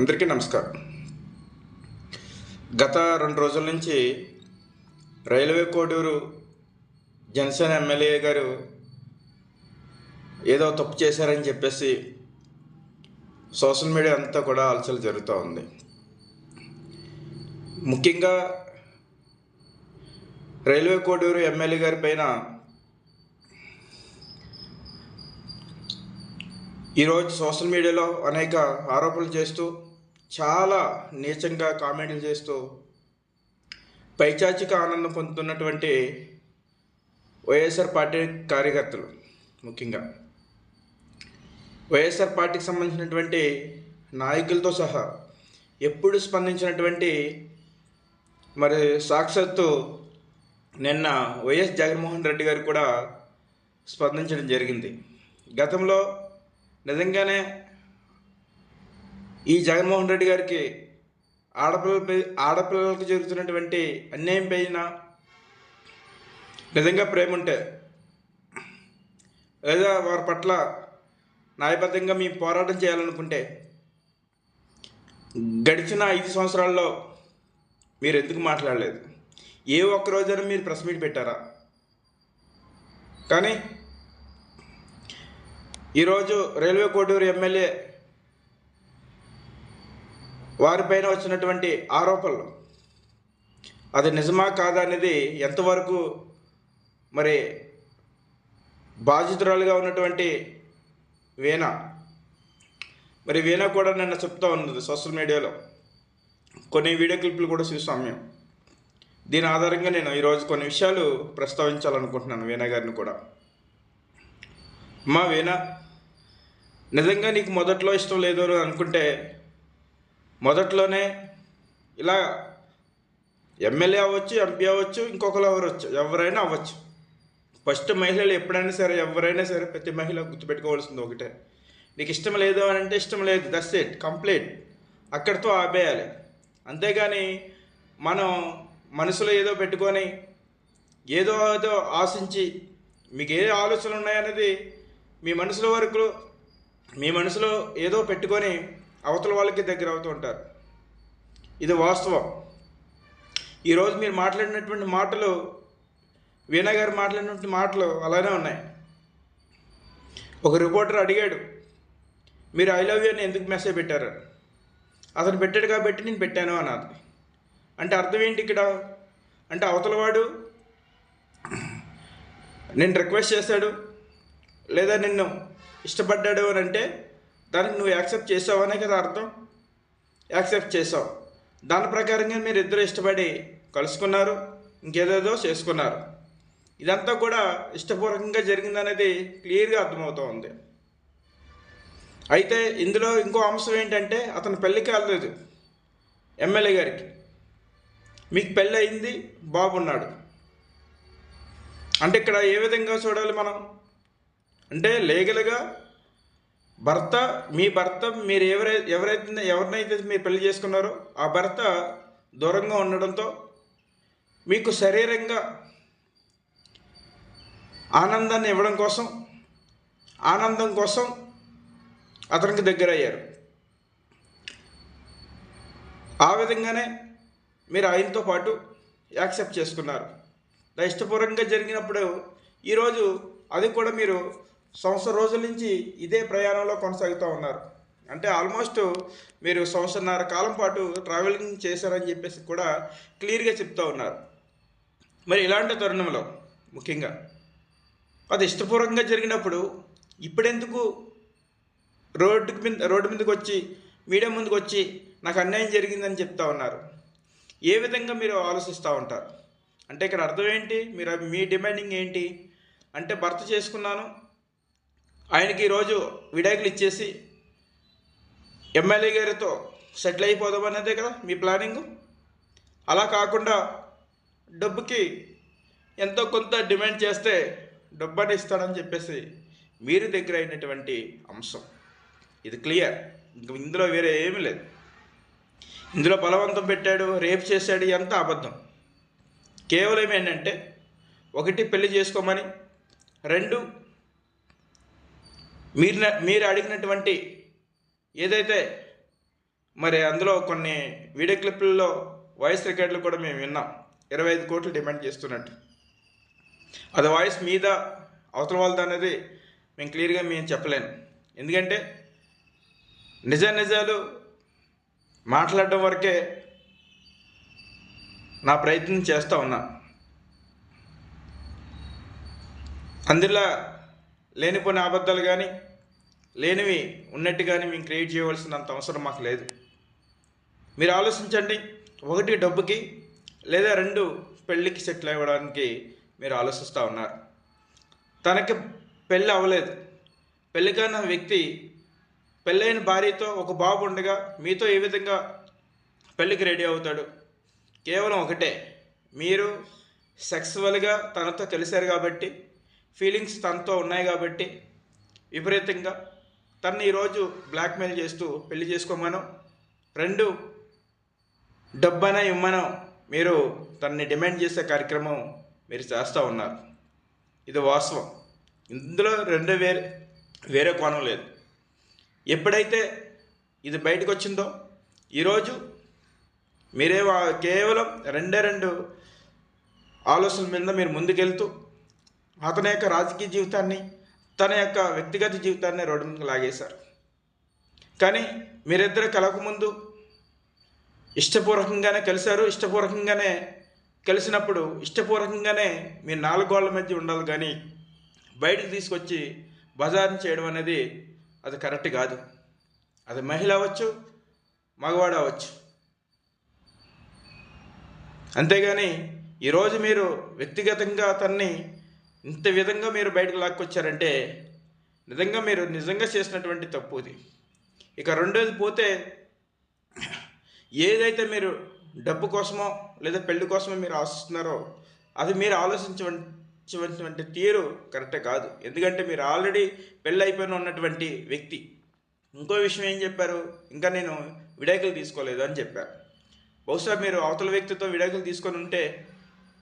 అందరికీ నమస్కారం. గత రెండు రోజుల నుంచి రైల్వే కోడూరు జనసేన ఎమ్మెల్యే గారు ఏదో తప్పు చేశారని చెప్పేసి సోషల్ మీడియా అంతా కూడా అలసలు జరుగుతూ ఉంది. ముఖ్యంగా రైల్వే కోడూరు ఎమ్మెల్యే గారి పైన ఈరోజు సోషల్ మీడియాలో అనేక ఆరోపణలు చేస్తూ చాలా నీచంగా కామెంట్లు చేస్తూ పైచాచిక ఆనందం పొందుతున్నటువంటి వైఎస్ఆర్ పార్టీ కార్యకర్తలు ముఖ్యంగా. వైఎస్ఆర్ పార్టీకి సంబంధించినటువంటి నాయకులతో సహా ఎప్పుడు స్పందించినటువంటి మరి సాక్షాత్తు నిన్న వైఎస్ జగన్మోహన్ రెడ్డి గారు కూడా స్పందించడం జరిగింది. గతంలో నిజంగానే ఈ జగన్మోహన్ రెడ్డి గారికి ఆడపిల్లలపై ఆడపిల్లలకు జరుగుతున్నటువంటి అన్యాయం పైన నిజంగా ప్రేమ ఉంటే లేదా వారి పట్ల న్యాయబద్ధంగా మేము పోరాటం చేయాలనుకుంటే గడిచిన ఐదు సంవత్సరాల్లో మీరు ఎందుకు మాట్లాడలేదు? ఏ ఒక్క రోజైనా మీరు ప్రెస్ మీట్ పెట్టారా? కానీ ఈరోజు రైల్వే కోటూరు ఎమ్మెల్యే వారిపైన వచ్చినటువంటి ఆరోపణలు. అది నిజమా కాదా అనేది ఎంతవరకు మరి బాధితురాలుగా ఉన్నటువంటి వీణ. మరి వీణ కూడా నిన్న చెప్తా ఉన్నది సోషల్ మీడియాలో. కొన్ని వీడియో క్లిప్లు కూడా చూసాం మేము. దీని ఆధారంగా నేను ఈరోజు కొన్ని విషయాలు ప్రస్తావించాలనుకుంటున్నాను వీణ గారిని కూడా. మా వీణ నిజంగా నీకు మొదట్లో ఇష్టం లేదు అనుకుంటే మొదట్లోనే ఇలా ఎమ్మెల్యే అవ్వచ్చు ఎంపీ అవ్వచ్చు ఇంకొకరు అవ్వచ్చు ఎవరైనా అవ్వచ్చు. ఫస్ట్ మహిళలు ఎప్పుడైనా సరే ఎవరైనా సరే ప్రతి మహిళ గుర్తుపెట్టుకోవాల్సింది ఒకటే. నీకు ఇష్టం లేదు అని అంటే ఇష్టం లేదు దట్స్ ఇట్ కంప్లీట్ అక్కడితో ఆపేయాలి. అంతేగాని మనం మనసులో ఏదో పెట్టుకొని ఏదో ఏదో ఆశించి మీకు ఏ ఆలోచనలు ఉన్నాయనేది మీ మనసులో వరకు మీ మనసులో ఏదో పెట్టుకొని అవతల వాళ్ళకి దగ్గర అవుతూ ఉంటారు. ఇది వాస్తవం. ఈరోజు మీరు మాట్లాడినటువంటి మాటలు వీణా గారు మాట్లాడినటువంటి మాటలు అలానే ఉన్నాయి. ఒక రిపోర్టర్ అడిగాడు మీరు ఐ లవ్ యూ అని ఎందుకు మెసేజ్ పెట్టారు? అతను పెట్టాడు కాబట్టి నేను పెట్టాను అన్నది. అంటే అర్థం ఏంటి ఇక్కడ? అంటే అవతలవాడు నేను రిక్వెస్ట్ చేశాడు లేదా నిన్ను ఇష్టపడ్డాడు అని అంటే దానికి నువ్వు యాక్సెప్ట్ చేసావనే కదా అర్థం? యాక్సెప్ట్ చేసావు. దాని ప్రకారంగా మీరు ఇద్దరు ఇష్టపడి కలుసుకున్నారు ఇంకేదేదో చేసుకున్నారు. ఇదంతా కూడా ఇష్టపూర్వకంగా జరిగిందనేది క్లియర్గా అర్థమవుతూ ఉంది అయితే ఇందులో ఇంకో అంశం ఏంటంటే అతను పెళ్ళికి వెళ్ళలేదు. ఎమ్మెల్యే గారికి. మీకు పెళ్ళి అయింది బాబున్నాడు అంటే ఇక్కడ ఏ విధంగా చూడాలి మనం? అంటే లీగల్గా భర్త మీ భర్త మీరు ఎవరై ఎవరైతే ఎవరినైతే మీరు పెళ్ళి చేసుకున్నారో ఆ భర్త దూరంగా ఉండడంతో మీకు శరీరంగా ఆనందాన్ని ఇవ్వడం కోసం ఆనందం కోసం అతనికి దగ్గర అయ్యారు ఆ విధంగానే మీరు ఆయనతో పాటు యాక్సెప్ట్ చేసుకున్నారు. ఇష్టపూర్వకంగా జరిగినప్పుడు ఈరోజు అది కూడా మీరు సంవత్సరం రోజుల నుంచి ఇదే ప్రయాణంలో కొనసాగుతూ ఉన్నారు. అంటే ఆల్మోస్ట్ మీరు సంవత్సరన్నర కాలం పాటు ట్రావెలింగ్ చేశారని చెప్పేసి కూడా క్లియర్గా చెప్తూ ఉన్నారు. మరి ఇలాంటి తరుణంలో ముఖ్యంగా అది ఇష్టపూర్వకంగా జరిగినప్పుడు ఇప్పుడెందుకు రోడ్డుకు మీద రోడ్డు మీదకి వచ్చి మీడియా ముందుకు వచ్చి నాకు అన్యాయం జరిగిందని చెప్తా ఉన్నారు. ఏ విధంగా మీరు ఆలోచిస్తూ ఉంటారు? అంటే ఇక్కడ అర్థం ఏంటి? మీరు మీ డిమాండింగ్ ఏంటి? అంటే భర్త చేసుకున్నాను ఆయనకి ఈరోజు విడాకులు ఇచ్చేసి ఎమ్మెల్యే గారితో సెటిల్ అయిపోదాం అనేదే కదా మీ ప్లానింగ్? అలా కాకుండా డబ్బుకి ఎంతో కొంత డిమాండ్ చేస్తే డబ్బని ఇస్తాడని చెప్పేసి మీరు దగ్గర అయినటువంటి అంశం. ఇది క్లియర్. ఇంక ఇందులో వేరే ఏమీ లేదు. ఇందులో బలవంతం పెట్టాడు రేపు చేశాడు ఎంత అబద్ధం. కేవలం ఏంటంటే ఒకటి పెళ్ళి చేసుకోమని రెండు మీరు మీరు అడిగినటువంటి ఏదైతే మరి అందులో కొన్ని వీడియో క్లిప్పుల్లో వాయిస్ రికార్డులు కూడా మేము విన్నాం. ఇరవై ఐదు కోట్లు డిమాండ్ చేస్తున్నట్టు. అది వాయిస్ మీద అవతల వాళ్ళది అనేది మేము క్లియర్గా మేము చెప్పలేను ఎందుకంటే నిజ నిజాలు మాట్లాడడం వరకే నా ప్రయత్నం చేస్తూ ఉన్నా. అందులో లేనిపోయిన అబద్ధాలు కానీ లేనివి ఉన్నట్టు కానీ మేము క్రియేట్ చేయవలసినంత అవసరం మాకు లేదు. మీరు ఆలోచించండి ఒకటి డబ్బుకి లేదా రెండు పెళ్ళికి సెటిల్ అవ్వడానికి మీరు ఆలోచిస్తూ ఉన్నారు. తనకి పెళ్ళి అవ్వలేదు. పెళ్ళి కాని వ్యక్తి పెళ్ళైన భార్యతో ఒక బాబు ఉండగా మీతో ఏ విధంగా పెళ్ళికి రెడీ అవుతాడు? కేవలం ఒకటే మీరు సెక్సువల్గా తనతో కలిశారు కాబట్టి ఫీలింగ్స్ తనతో ఉన్నాయి కాబట్టి విపరీతంగా తను ఈరోజు బ్లాక్మెయిల్ చేస్తూ పెళ్ళి చేసుకోమను. రెండు డబ్బన ఇమ్మను మీరు తనని డిమాండ్ చేసే కార్యక్రమం మీరు చేస్తూ ఉన్నారు. ఇది వాస్తవం. ఇందులో రెండు వేరే వేరే కోణం లేదు. ఎప్పుడైతే ఇది బయటకు వచ్చిందో ఈరోజు మీరే కేవలం రెండే రెండు ఆలోచనల మీద మీరు ముందుకెళ్తూ అతని యొక్క రాజకీయ జీవితాన్ని తన యొక్క వ్యక్తిగత జీవితాన్ని రోడ్డు మీదకి లాగేశారు. కానీ మీరిద్దరు కలకముందు ఇష్టపూర్వకంగానే కలిశారు. ఇష్టపూర్వకంగానే కలిసినప్పుడు ఇష్టపూర్వకంగానే మీ నాలుగోళ్ళ మధ్య ఉండాలి కానీ బయటకు తీసుకొచ్చి బజార్ని చేయడం అనేది అది కరెక్ట్ కాదు. అది మహిళ అవ్వచ్చు మగవాడు అవ్వచ్చు. అంతేగాని ఈరోజు మీరు వ్యక్తిగతంగా అతన్ని ఇంత విధంగా మీరు బయటకు లాక్కొచ్చారంటే నిజంగా మీరు నిజంగా చేసినటువంటి తప్పు ఇది. ఇక రెండోది పోతే ఏదైతే మీరు డబ్బు కోసమో లేదా పెళ్ళి కోసమో మీరు ఆశిస్తున్నారో అది మీరు ఆలోచించవలసినటువంటి తీరు కరెక్టే కాదు. ఎందుకంటే మీరు ఆల్రెడీ పెళ్ళి అయిపోయిన ఉన్నటువంటి వ్యక్తి. ఇంకో విషయం ఏం చెప్పారు? ఇంకా నేను విడాకులు తీసుకోలేదు అని చెప్పారు. బహుశా మీరు అవతల వ్యక్తితో విడాకులు తీసుకొని ఉంటే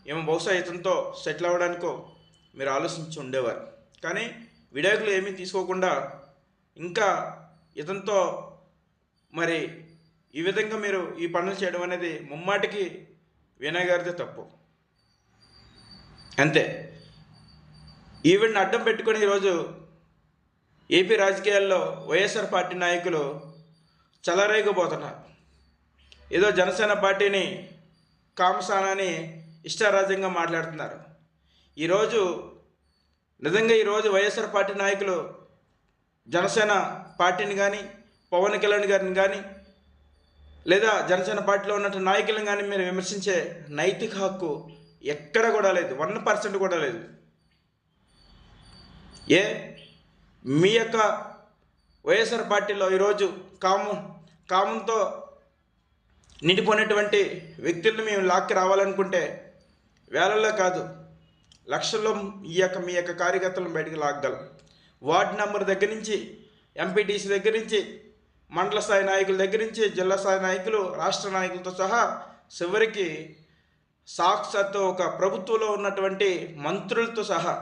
ఏమో బహుశా ఇతనితో సెటిల్ అవ్వడానికో మీరు ఆలోచించి ఉండేవారు. కానీ విడాకులు ఏమీ తీసుకోకుండా ఇంకా ఇతనితో మరి ఈ విధంగా మీరు ఈ పనులు చేయడం అనేది ముమ్మాటికి వినయ్ గారిదే తప్పు. అంతే. ఈవెంట్ని అడ్డం పెట్టుకొని ఈరోజు ఏపీ రాజకీయాల్లో వైఎస్ఆర్ పార్టీ నాయకులు చలరేగిపోతున్నారు. ఏదో జనసేన పార్టీని కామసానాన్ని ఇష్టారాజ్యంగా మాట్లాడుతున్నారు. ఈరోజు నిజంగా ఈరోజు వైఎస్ఆర్ పార్టీ నాయకులు జనసేన పార్టీని కానీ పవన్ కళ్యాణ్ గారిని కానీ లేదా జనసేన పార్టీలో ఉన్నట్టు నాయకులను కానీ మీరు విమర్శించే నైతిక హక్కు ఎక్కడ కూడా లేదు. వన్ పర్సెంట్ కూడా లేదు. ఏ? మీ యొక్క వైఎస్ఆర్ పార్టీలో ఈరోజు కాము కామంతో నిండిపోయినటువంటి వ్యక్తులను మేము లాక్కి రావాలనుకుంటే వేలల్లో కాదు. లక్షల్లో ఈ యొక్క మీ యొక్క కార్యకర్తలను బయటకు లాగలం వార్డు నెంబర్ దగ్గర నుంచి ఎంపీటీసీ దగ్గర నుంచి మండల స్థాయి నాయకుల దగ్గర నుంచి జిల్లా స్థాయి నాయకులు రాష్ట్ర నాయకులతో సహా చివరికి సాక్షాత్తు ఒక ప్రభుత్వంలో ఉన్నటువంటి మంత్రులతో సహా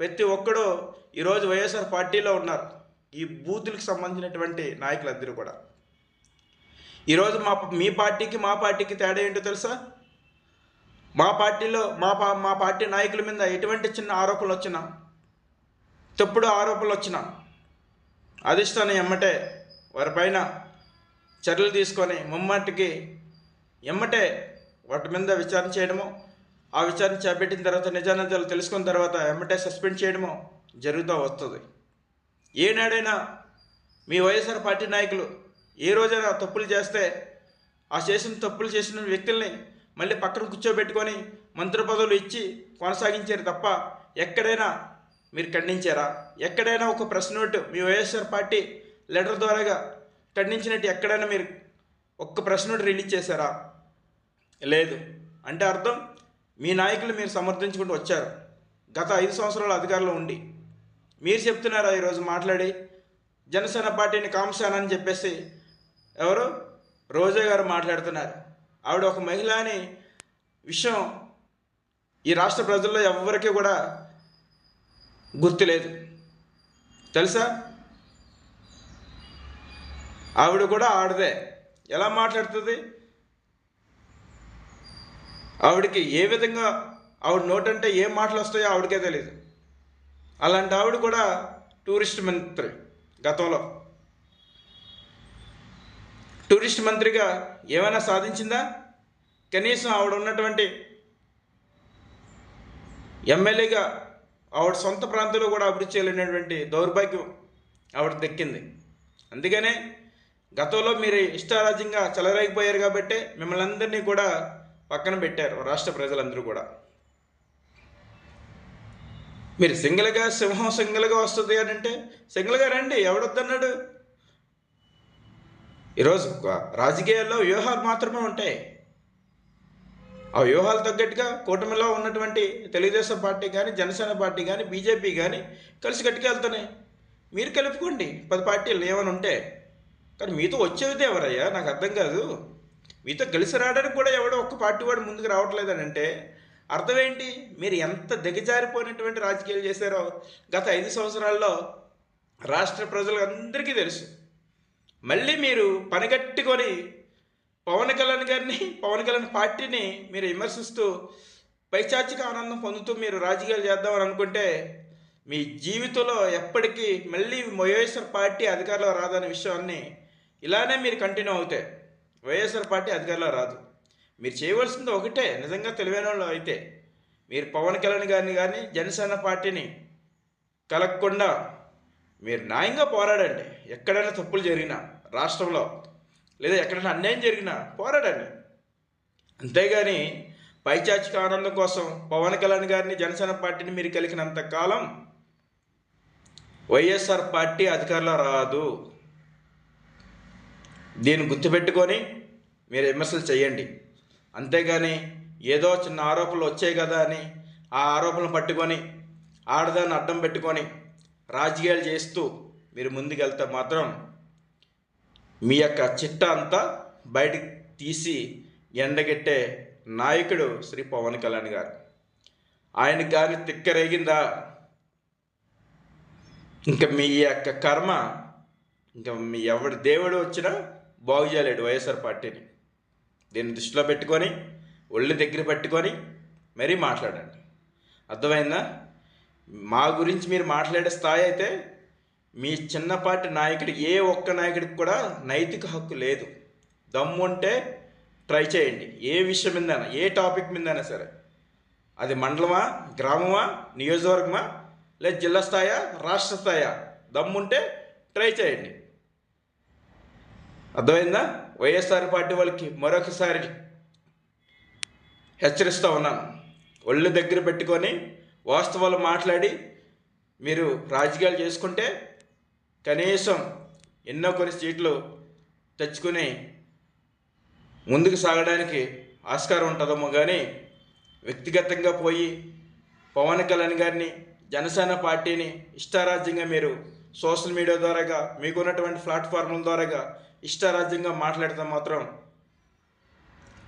ప్రతి ఒక్కడు ఈరోజు వైఎస్ఆర్ పార్టీలో ఉన్నారు. ఈ బూతులకు సంబంధించినటువంటి నాయకులందరూ కూడా. ఈరోజు మా మీ పార్టీకి మా పార్టీకి తేడా ఏంటో తెలుసా? మా పార్టీలో మా పా మా పార్టీ నాయకుల మీద ఎటువంటి చిన్న ఆరోపణలు వచ్చినా తప్పుడు ఆరోపణలు వచ్చినా అధిష్టానం ఎమ్మటే వారిపైన చర్యలు తీసుకొని ముమ్మటికి ఎమ్మటే వాటి మీద విచారణ చేయడము ఆ విచారణ చేపట్టిన తర్వాత నిజానిజాలు తెలుసుకున్న తర్వాత ఎమ్మటే సస్పెండ్ చేయడము జరుగుతూ వస్తుంది. ఏనాడైనా మీ వైఎస్ఆర్ పార్టీ నాయకులు ఏ రోజైనా తప్పులు చేస్తే ఆ చేసిన తప్పులు చేసిన వ్యక్తుల్ని మళ్ళీ పక్కన కూర్చోబెట్టుకొని మంత్రి పదవులు ఇచ్చి కొనసాగించారు తప్ప ఎక్కడైనా మీరు ఖండించారా? ఎక్కడైనా ఒక ప్రెస్ నోట్ మీ వైఎస్ఆర్ పార్టీ లెటర్ ద్వారాగా ఖండించినట్టు ఎక్కడైనా మీరు ఒక్క ప్రెస్ నోట్ రిలీజ్ చేశారా? లేదు. అంటే అర్థం మీ నాయకులు మీరు సమర్థించుకుంటూ వచ్చారు. గత ఐదు సంవత్సరాల అధికారంలో ఉండి. మీరు చెప్తున్నారా ఈరోజు మాట్లాడి? జనసేన పార్టీని కాంశానని చెప్పేసి ఎవరు? రోజా గారు మాట్లాడుతున్నారు. ఆవిడ ఒక మహిళ అనే విషయం ఈ రాష్ట్ర ప్రజల్లో ఎవరికీ కూడా గుర్తులేదు. తెలుసా? ఆవిడ కూడా ఆడదే ఎలా మాట్లాడుతుంది? ఆవిడకి ఏ విధంగా ఆవిడ నోటంటే ఏం మాటలు వస్తాయో ఆవిడకే తెలియదు అలాంటి ఆవిడ కూడా టూరిస్ట్ మంత్రి గతంలో. టూరిస్ట్ మంత్రిగా ఏమైనా సాధించిందా? కనీసం ఆవిడ ఉన్నటువంటి ఎమ్మెల్యేగా ఆవిడ సొంత ప్రాంతంలో కూడా అభివృద్ధి చేయలేనటువంటి దౌర్భాగ్యం ఆవిడ దక్కింది. అందుకనే గతంలో మీరు ఇష్టారాజ్యంగా చెలరేగిపోయారు కాబట్టి మిమ్మల్ని అందరినీ కూడా పక్కన పెట్టారు రాష్ట్ర ప్రజలందరూ కూడా. మీరు సింగిల్గా సింహం సింగిల్గా వస్తుంది అని అంటే సింగిల్గా రండి ఎవడొద్దన్నాడు? ఈరోజు రాజకీయాల్లో వ్యూహాలు మాత్రమే ఉంటాయి. ఆ వ్యూహాలు తగ్గట్టుగా కూటమిలో ఉన్నటువంటి తెలుగుదేశం పార్టీ కానీ జనసేన పార్టీ కానీ బీజేపీ కానీ కలిసి కట్టుకెళ్తున్నాయి మీరు కలుపుకోండి. పది పార్టీలు ఏమైనా ఉంటే. కానీ మీతో వచ్చేది ఎవరయ్యా? నాకు అర్థం కాదు. మీతో కలిసి రావడానికి కూడా ఎవడో ఒక్క పార్టీ వాడు ముందుకు రావట్లేదని అంటే అర్థం ఏంటి? మీరు ఎంత దిగజారిపోయినటువంటి రాజకీయాలు చేశారో గత ఐదు సంవత్సరాల్లో రాష్ట్ర ప్రజలందరికీ తెలుసు. మళ్ళీ మీరు పనిగట్టుకొని పవన్ కళ్యాణ్ గారిని పవన్ కళ్యాణ్ పార్టీని మీరు విమర్శిస్తూ పైచాచిక ఆనందం పొందుతూ మీరు రాజకీయాలు చేద్దామని అనుకుంటే మీ జీవితంలో ఎప్పటికీ మళ్ళీ వైఎస్ఆర్ పార్టీ అధికారంలో రాదనే విషయాన్ని ఇలానే మీరు కంటిన్యూ అవుతాయి. వైఎస్ఆర్ పార్టీ అధికారంలో రాదు. మీరు చేయవలసింది ఒకటే నిజంగా తెలివైన వాళ్ళు అయితే. మీరు పవన్ కళ్యాణ్ గారిని కానీ జనసేన పార్టీని కలగకుండా మీరు న్యాయంగా పోరాడండి. ఎక్కడైనా తప్పులు జరిగినా రాష్ట్రంలో లేదా ఎక్కడైనా అన్యాయం జరిగినా పోరాడండి. అంతేగాని పైచాచిక ఆనందం కోసం పవన్ కళ్యాణ్ గారిని జనసేన పార్టీని మీరు కలిగినంత కాలం వైఎస్ఆర్ పార్టీ అధికారంలో రాదు. దీన్ని గుర్తుపెట్టుకొని మీరు విమర్శలు చేయండి. అంతేగాని ఏదో చిన్న ఆరోపణలు వచ్చాయి కదా అని ఆ ఆరోపణలు పట్టుకొని ఆడదాన్ని అడ్డం పెట్టుకొని రాజకీయాలు చేస్తూ మీరు ముందుకెళ్తే మాత్రం మీ యొక్క చిట్ట అంతా బయటికి తీసి ఎండగెట్టే నాయకుడు శ్రీ పవన్ కళ్యాణ్ గారు. ఆయన కానీ తిక్కరేగిందా? ఇంకా మీ యొక్క కర్మ ఇంకా మీ ఎవడు దేవుడు వచ్చినా బాగు చేయలేడు వైఎస్ఆర్ పార్టీని. దీన్ని దృష్టిలో పెట్టుకొని ఒళ్ళు దగ్గర పెట్టుకొని మరీ మాట్లాడండి. అర్థమైందా? మా గురించి మీరు మాట్లాడే స్థాయి అయితే మీ చిన్నపాటి నాయకుడి ఏ ఒక్క నాయకుడికి కూడా నైతిక హక్కు లేదు. దమ్ము ఉంటే ట్రై చేయండి. ఏ విషయం మీదైనా ఏ టాపిక్ మీదైనా సరే. అది మండలమా గ్రామమా నియోజకవర్గమా లేదా జిల్లా స్థాయా రాష్ట్ర స్థాయా దమ్ముంటే ట్రై చేయండి. అర్థమైందా? వైఎస్ఆర్ పార్టీ వాళ్ళకి మరొకసారి హెచ్చరిస్తూ ఉన్నాను. ఒళ్ళు దగ్గర పెట్టుకొని వాస్తవాలు మాట్లాడి మీరు రాజకీయాలు చేసుకుంటే కనీసం ఎన్నో కొన్ని సీట్లు తెచ్చుకుని ముందుకు సాగడానికి ఆస్కారం ఉంటుందేమో కానీ వ్యక్తిగతంగా పోయి పవన్ కళ్యాణ్ గారిని జనసేన పార్టీని ఇష్టారాజ్యంగా మీరు సోషల్ మీడియా ద్వారాగా మీకున్నటువంటి ప్లాట్ఫామ్ల ద్వారాగా ఇష్టారాజ్యంగా మాట్లాడితే మాత్రం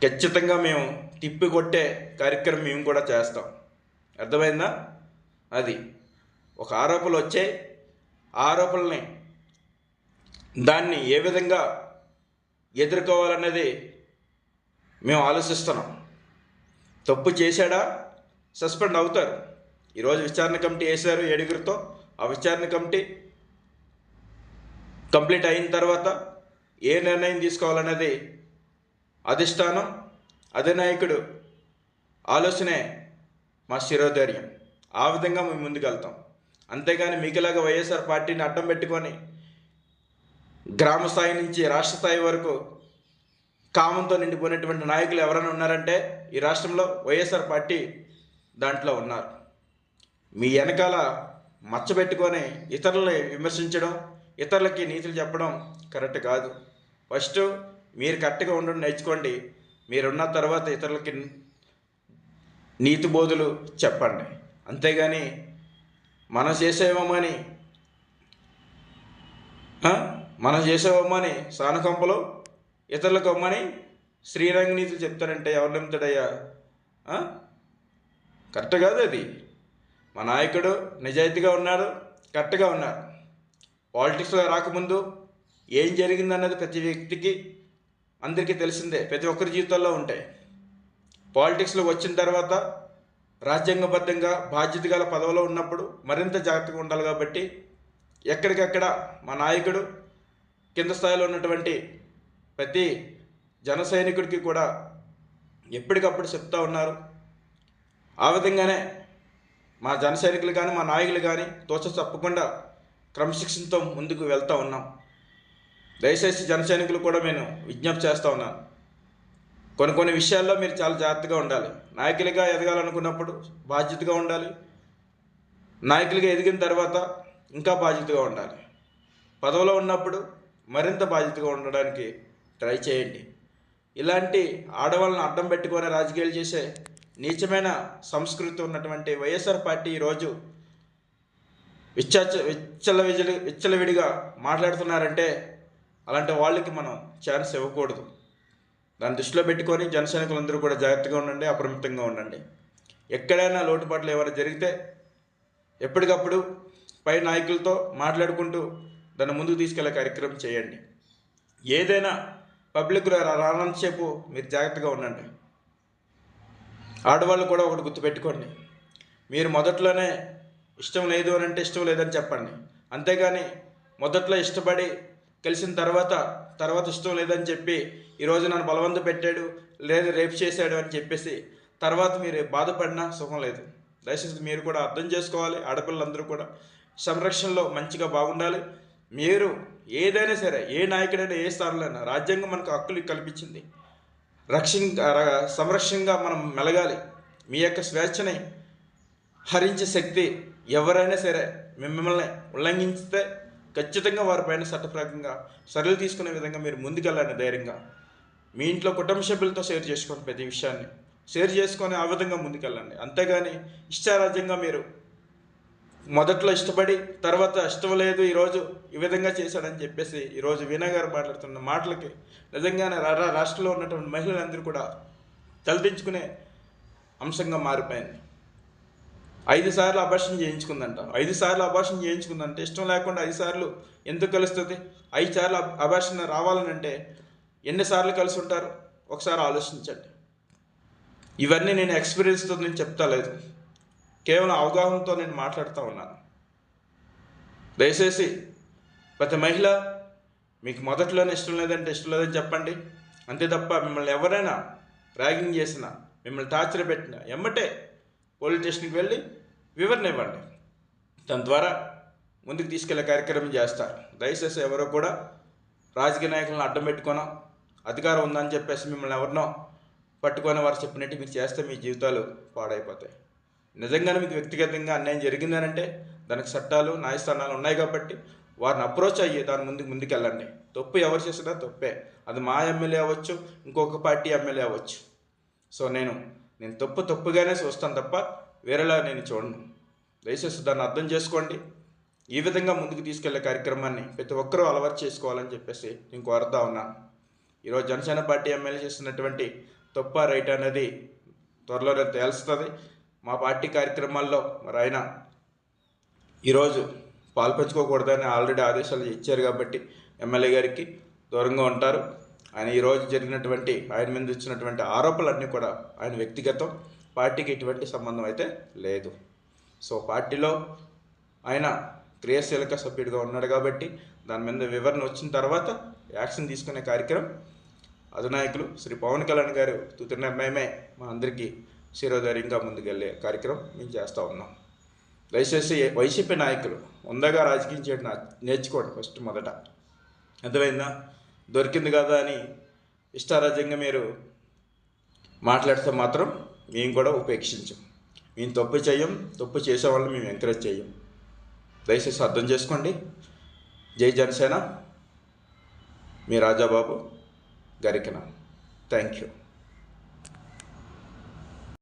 ఖచ్చితంగా మేము తిప్పి కొట్టే కార్యక్రమం మేము కూడా చేస్తాం. అర్థమైందా? అది. ఒక ఆరోపణలు వచ్చాయి. ఆరోపణల్ని దాన్ని ఏ విధంగా ఎదుర్కోవాలన్నది మేము ఆలోచిస్తున్నాం. తప్పు చేశాడా? సస్పెండ్ అవుతారు. ఈరోజు విచారణ కమిటీ వేశారు ఏడుగురితో. ఆ విచారణ కమిటీ కంప్లీట్ అయిన తర్వాత ఏ నిర్ణయం తీసుకోవాలన్నది అధిష్టానం అధినాయకుడు ఆలోచనే మా శిరోధైర్యం. ఆ విధంగా మేము ముందుకెళ్తాం అంతేగాని మీకులాగా వైఎస్ఆర్ పార్టీని అడ్డం పెట్టుకొని గ్రామ స్థాయి నుంచి రాష్ట్ర స్థాయి వరకు కామంతో నిండిపోయినటువంటి నాయకులు ఎవరైనా ఉన్నారంటే ఈ రాష్ట్రంలో వైఎస్ఆర్ పార్టీ దాంట్లో ఉన్నారు. మీ వెనకాల మచ్చబెట్టుకొని ఇతరులని విమర్శించడం ఇతరులకి నీతులు చెప్పడం కరెక్ట్ కాదు. ఫస్ట్ మీరు కరెక్ట్గా ఉండడం నేర్చుకోండి. మీరున్న తర్వాత ఇతరులకి నీతి బోధులు చెప్పండి. అంతేగాని మనం చేసేవమ్మని మనం చేసేవమ్మని సానకంపలు ఇతరులకు అమ్మని శ్రీరంగ నీతులు చెప్తారంటే ఎవరు నమ్ముతాడయ్యా? కరెక్ట్ కాదు అది. మా నాయకుడు నిజాయితీగా ఉన్నాడు కరెక్ట్గా ఉన్నారు పాలిటిక్స్లో రాకముందు ఏం జరిగిందన్నది ప్రతి వ్యక్తికి అందరికీ తెలిసిందే ప్రతి ఒక్కరి జీవితాల్లో ఉంటాయి. పాలిటిక్స్లో వచ్చిన తర్వాత రాజ్యాంగబద్ధంగా బాధ్యత గల పదవిలో ఉన్నప్పుడు మరింత జాగ్రత్తగా ఉండాలి కాబట్టి ఎక్కడికక్కడ మా నాయకుడు కింద స్థాయిలో ఉన్నటువంటి ప్రతి జన సైనికుడికి కూడా ఎప్పటికప్పుడు చెప్తా ఉన్నారు. ఆ విధంగానే మా జన సైనికులు కానీ మా నాయకులు కానీ తోచ తప్పకుండా క్రమశిక్షణతో ముందుకు వెళ్తూ ఉన్నాం. దయచేసి జన సైనికులు కూడా నేను విజ్ఞప్తి చేస్తూ ఉన్నాను. కొన్ని కొన్ని విషయాల్లో మీరు చాలా జాగ్రత్తగా ఉండాలి. నాయకులుగా ఎదగాలనుకున్నప్పుడు బాధ్యతగా ఉండాలి. నాయకులుగా ఎదిగిన తర్వాత ఇంకా బాధ్యతగా ఉండాలి. పదవిలో ఉన్నప్పుడు మరింత బాధ్యతగా ఉండడానికి ట్రై చేయండి. ఇలాంటి ఆడవాళ్ళని అడ్డం పెట్టుకొని రాజకీయాలు చేసే నీచమైన సంస్కృతి ఉన్నటువంటి వైఎస్ఆర్ పార్టీ ఈరోజు విచ్చ విచ్చల విజలి విచ్చలవిడిగా మాట్లాడుతున్నారంటే అలాంటి వాళ్ళకి మనం ఛాన్స్ ఇవ్వకూడదు. దాన్ని దృష్టిలో పెట్టుకొని జనసైనికులందరూ కూడా జాగ్రత్తగా ఉండండి అప్రమత్తంగా ఉండండి. ఎక్కడైనా లోటుపాట్లు ఏమైనా జరిగితే ఎప్పటికప్పుడు పై నాయకులతో మాట్లాడుకుంటూ దాన్ని ముందుకు తీసుకెళ్ళే కార్యక్రమం చేయండి. ఏదైనా పబ్లిక్ రానంతసేపు మీరు జాగ్రత్తగా ఉండండి. ఆడవాళ్ళు కూడా ఒకటి గుర్తుపెట్టుకోండి. మీరు మొదట్లోనే ఇష్టం లేదు అని అంటే ఇష్టం లేదని చెప్పండి. అంతేగాని మొదట్లో ఇష్టపడి కలిసిన తర్వాత తర్వాత ఇష్టం లేదని చెప్పి ఈరోజు నన్ను బలవంత పెట్టాడు లేదు రేపు చేశాడు అని చెప్పేసి తర్వాత మీరు బాధపడినా సుఖం లేదు. దయచేసి మీరు కూడా అర్థం చేసుకోవాలి ఆడపిల్లలందరూ కూడా. సంరక్షణలో మంచిగా బాగుండాలి. మీరు ఏదైనా సరే ఏ నాయకుడైనా ఏ స్థానంలో రాజ్యాంగం మనకు హక్కులు కల్పించింది. రక్షణ సంరక్షణగా మనం మెలగాలి. మీ యొక్క స్వేచ్ఛని హరించే శక్తి ఎవరైనా సరే మిమ్మల్ని ఉల్లంఘించితే ఖచ్చితంగా వారిపైన చట్టప్రకంగా చర్యలు తీసుకునే విధంగా మీరు ముందుకెళ్ళండి ధైర్యంగా. మీ ఇంట్లో కుటుంబ సభ్యులతో షేర్ చేసుకోండి ప్రతి విషయాన్ని. షేర్ చేసుకొని ఆ విధంగా ముందుకెళ్ళండి. అంతేగాని ఇష్టారాజ్యంగా మీరు మొదట్లో ఇష్టపడి తర్వాత ఇష్టం లేదు ఈరోజు ఈ విధంగా చేశాడని చెప్పేసి ఈరోజు వీణా గారు మాట్లాడుతున్న మాటలకి నిజంగానే రా రా- రాష్ట్రంలో ఉన్నటువంటి మహిళలందరూ కూడా తలదించుకునే అంశంగా మారిపోయింది. ఐదు సార్లు అభాషణ చేయించుకుందంట. ఐదు సార్లు అభాషణ చేయించుకుందంటే ఇష్టం లేకుండా ఐదు సార్లు ఎందుకు కలుస్తుంది? ఐదు సార్లు అభాషణ రావాలనంటే ఎన్నిసార్లు కలిసి ఉంటారు? ఒకసారి ఆలోచించండి. ఇవన్నీ నేను ఎక్స్పీరియన్స్తో నేను చెప్తా లేదు. కేవలం అవగాహనతో నేను మాట్లాడుతూ ఉన్నాను. దయచేసి ప్రతి మహిళ మీకు మొదట్లోనే ఇష్టం లేదంటే ఇష్టం లేదని చెప్పండి. అంతే తప్ప మిమ్మల్ని ఎవరైనా ర్యాగింగ్ చేసినా మిమ్మల్ని టార్చర్ పెట్టిన ఎమ్మటే పోలీస్ స్టేషన్కి వెళ్ళి వివరణ ఇవ్వండి. దాని ద్వారా ముందుకు తీసుకెళ్ళే కార్యక్రమం చేస్తారు. దయచేసి ఎవరో కూడా రాజకీయ నాయకులను అడ్డం పెట్టుకోనో అధికారం ఉందని చెప్పేసి మిమ్మల్ని ఎవరినో పట్టుకొని వారు చెప్పినట్టు మీరు చేస్తే మీ జీవితాలు పాడైపోతాయి. నిజంగానే మీకు వ్యక్తిగతంగా అన్యాయం జరిగిందనంటే దానికి చట్టాలు న్యాయస్థానాలు ఉన్నాయి కాబట్టి వారిని అప్రోచ్ అయ్యి దాని ముందుకు ముందుకెళ్ళండి. తప్పు ఎవరు చేసినా తప్పే. అది మా ఎమ్మెల్యే అవ్వచ్చు ఇంకొక పార్టీ ఎమ్మెల్యే అవ్వచ్చు. సో నేను నేను తప్పు తప్పుగానే చూస్తాను తప్ప వేరేలా నేను చూడను. దయచేసి దాన్ని అర్థం చేసుకోండి. ఈ విధంగా ముందుకు తీసుకెళ్ళే కార్యక్రమాన్ని ప్రతి ఒక్కరూ అలవాటు చేసుకోవాలని చెప్పేసి నేను కోరుతా ఉన్నాను ఈరోజు జనసేన పార్టీ ఎమ్మెల్యే చేస్తున్నటువంటి తప్ప రైట్ అనేది త్వరలోనే తేల్స్తుంది. మా పార్టీ కార్యక్రమాల్లో మరి ఆయన ఈరోజు పాల్పంచుకోకూడదని ఆల్రెడీ ఆదేశాలు ఇచ్చారు కాబట్టి ఎమ్మెల్యే గారికి దూరంగా ఉంటారు. ఆయన ఈరోజు జరిగినటువంటి ఆయన మీద ఇచ్చినటువంటి ఆరోపణలన్నీ కూడా ఆయన వ్యక్తిగతం పార్టీకి ఎటువంటి సంబంధం అయితే లేదు. సో పార్టీలో ఆయన క్రియాశీలక సభ్యుడిగా ఉన్నాడు కాబట్టి దాని మీద వివరణ వచ్చిన తర్వాత యాక్షన్ తీసుకునే కార్యక్రమం అధినాయకులు శ్రీ పవన్ కళ్యాణ్ గారు తుది నిర్ణయమే. మా అందరికీ శిరోధైర్యంగా ముందుకెళ్ళే కార్యక్రమం మేము చేస్తూ ఉన్నాం. దయచేసి వైసీపీ నాయకులు ఉందగా రాజకీయం చేయడం నేర్చుకోండి ఫస్ట్ మొదట. అర్థమైందా? దొరికింది కదా అని ఇష్టారాజ్యంగా మీరు మాట్లాడితే మాత్రం మేము కూడా ఉపేక్షించం. మేము తప్పు చేయం తప్పు చేసే వాళ్ళని మేము ఎంకరేజ్ చేయం. దయచేసి అర్థం చేసుకోండి. జై జనసేన. మీ రాజాబాబు గరికన థ్యాంక్ యూ